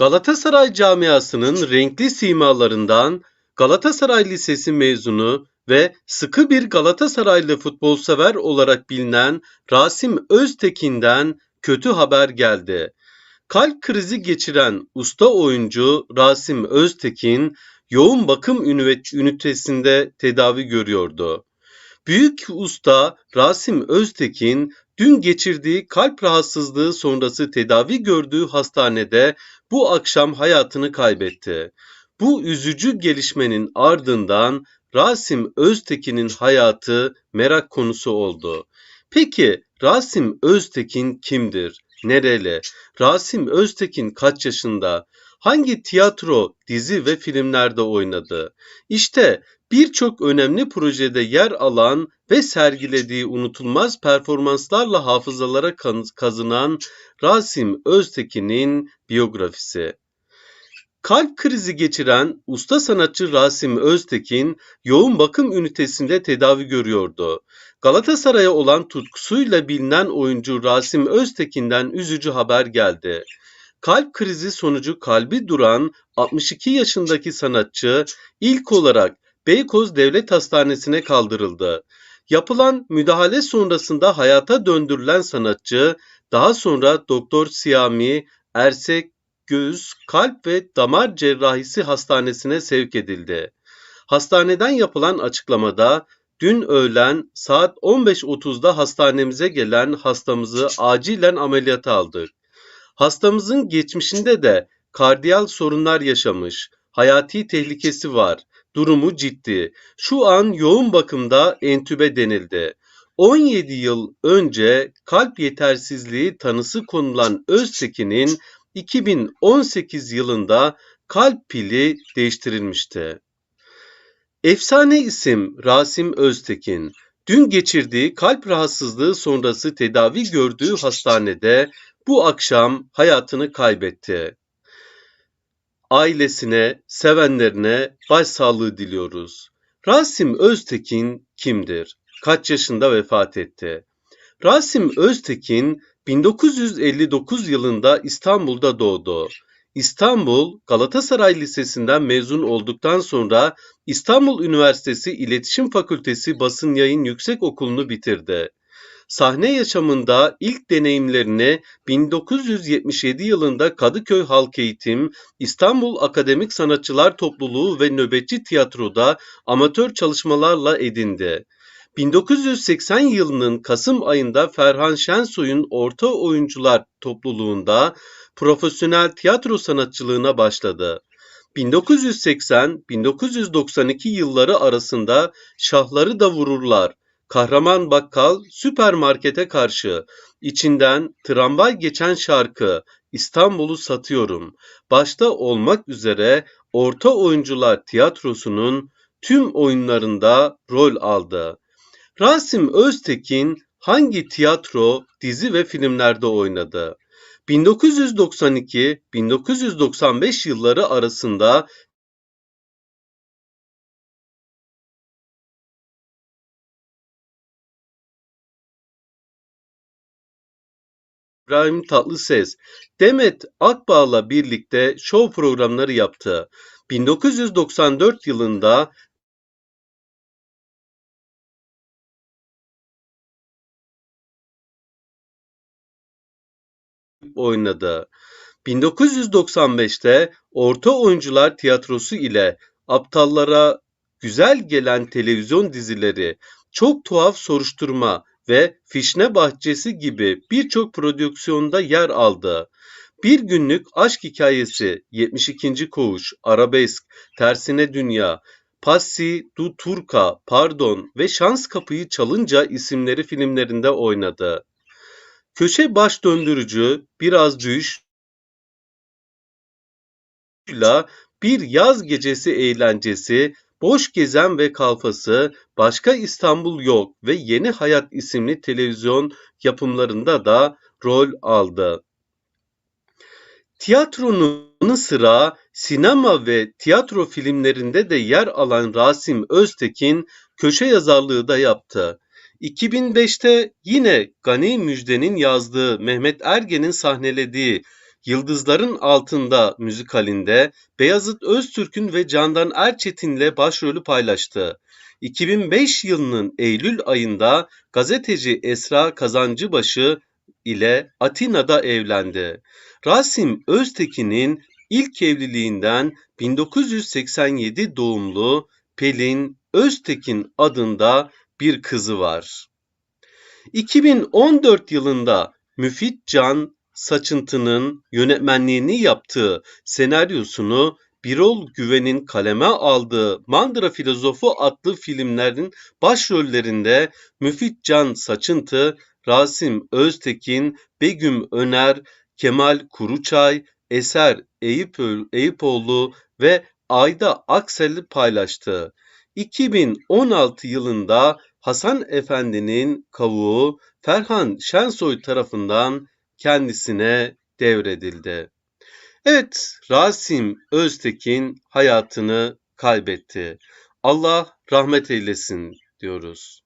Galatasaray camiasının renkli simalarından Galatasaray Lisesi mezunu ve sıkı bir Galatasaraylı futbol sever olarak bilinen Rasim Öztekin'den kötü haber geldi. Kalp krizi geçiren usta oyuncu Rasim Öztekin yoğun bakım ünitesinde tedavi görüyordu. Büyük usta Rasim Öztekin dün geçirdiği kalp rahatsızlığı sonrası tedavi gördüğü hastanede bu akşam hayatını kaybetti. Bu üzücü gelişmenin ardından Rasim Öztekin'in hayatı merak konusu oldu. Peki Rasim Öztekin kimdir? Nereli? Rasim Öztekin kaç yaşında? Hangi tiyatro, dizi ve filmlerde oynadı? İşte birçok önemli projede yer alan ve sergilediği unutulmaz performanslarla hafızalara kazınan Rasim Öztekin'in biyografisi. Kalp krizi geçiren usta sanatçı Rasim Öztekin yoğun bakım ünitesinde tedavi görüyordu. Galatasaray'a olan tutkusuyla bilinen oyuncu Rasim Öztekin'den üzücü haber geldi. Kalp krizi sonucu kalbi duran 62 yaşındaki sanatçı ilk olarak Beykoz Devlet Hastanesi'ne kaldırıldı. Yapılan müdahale sonrasında hayata döndürülen sanatçı daha sonra Doktor Siyami Ersek Göğüs, Kalp ve Damar Cerrahisi Hastanesi'ne sevk edildi. Hastaneden yapılan açıklamada dün öğlen saat 15.30'da hastanemize gelen hastamızı acilen ameliyata aldık. Hastamızın geçmişinde de kardiyal sorunlar yaşamış, hayati tehlikesi var, durumu ciddi. Şu an yoğun bakımda entübe denildi. 17 yıl önce kalp yetersizliği tanısı konulan Öztekin'in 2018 yılında kalp pili değiştirilmişti. Efsane isim Rasim Öztekin, dün geçirdiği kalp rahatsızlığı sonrası tedavi gördüğü hastanede bu akşam hayatını kaybetti. Ailesine, sevenlerine başsağlığı diliyoruz. Rasim Öztekin kimdir? Kaç yaşında vefat etti? Rasim Öztekin 1959 yılında İstanbul'da doğdu. İstanbul Galatasaray Lisesi'nden mezun olduktan sonra İstanbul Üniversitesi İletişim Fakültesi Basın Yayın Yüksek Okulu'nu bitirdi. Sahne yaşamında ilk deneyimlerini 1977 yılında Kadıköy Halk Eğitim, İstanbul Akademik Sanatçılar Topluluğu ve Nöbetçi Tiyatro'da amatör çalışmalarla edindi. 1980 yılının Kasım ayında Ferhan Şensoy'un Orta Oyuncular Topluluğunda profesyonel tiyatro sanatçılığına başladı. 1980-1992 yılları arasında Şahları da Vururlar, Kahraman Bakkal, Süpermarkete karşı, içinden tramvay geçen şarkı, İstanbul'u satıyorum, başta olmak üzere Orta Oyuncular Tiyatrosu'nun tüm oyunlarında rol aldı. Rasim Öztekin hangi tiyatro, dizi ve filmlerde oynadı? 1992-1995 yılları arasında İbrahim Tatlıses, Demet Akbağ'la birlikte şov programları yaptı. 1994 yılında oynadı. 1995'te Orta Oyuncular Tiyatrosu ile aptallara güzel gelen televizyon dizileri, Çok Tuhaf Soruşturma ve Fişne Bahçesi gibi birçok prodüksiyonda yer aldı. Bir Günlük Aşk Hikayesi, 72. Koğuş, Arabesk, Tersine Dünya, Passi du Turca, Pardon ve Şans Kapıyı Çalınca isimleri filmlerinde oynadı. Köşe baş döndürücü, biraz düş bir yaz gecesi eğlencesi, Boş Gezen ve Kalfası, Başka İstanbul Yok ve Yeni Hayat isimli televizyon yapımlarında da rol aldı. Tiyatronun sıra sinema ve tiyatro filmlerinde de yer alan Rasim Öztekin köşe yazarlığı da yaptı. 2005'te yine Gani Müjde'nin yazdığı Mehmet Ergen'in sahnelediği Yıldızların Altında müzikalinde Beyazıt Öztürk'ün ve Candan Erçetin'le başrolü paylaştı. 2005 yılının Eylül ayında gazeteci Esra Kazancıbaşı ile Atina'da evlendi. Rasim Öztekin'in ilk evliliğinden 1987 doğumlu Pelin Öztekin adında bir kızı var. 2014 yılında Müfit Can Saçıntı'nın yönetmenliğini yaptığı senaryosunu Birol Güven'in kaleme aldığı Mandıra Filozofu adlı filmlerin başrollerinde Müfit Can Saçıntı, Rasim Öztekin, Begüm Öner, Kemal Kuruçay, Eser Eyüpoğlu ve Ayda Aksel'i paylaştı. 2016 yılında Hasan Efendi'nin kavuğu Ferhan Şensoy tarafından kendisine devredildi. Evet, Rasim Öztekin hayatını kaybetti. Allah rahmet eylesin diyoruz.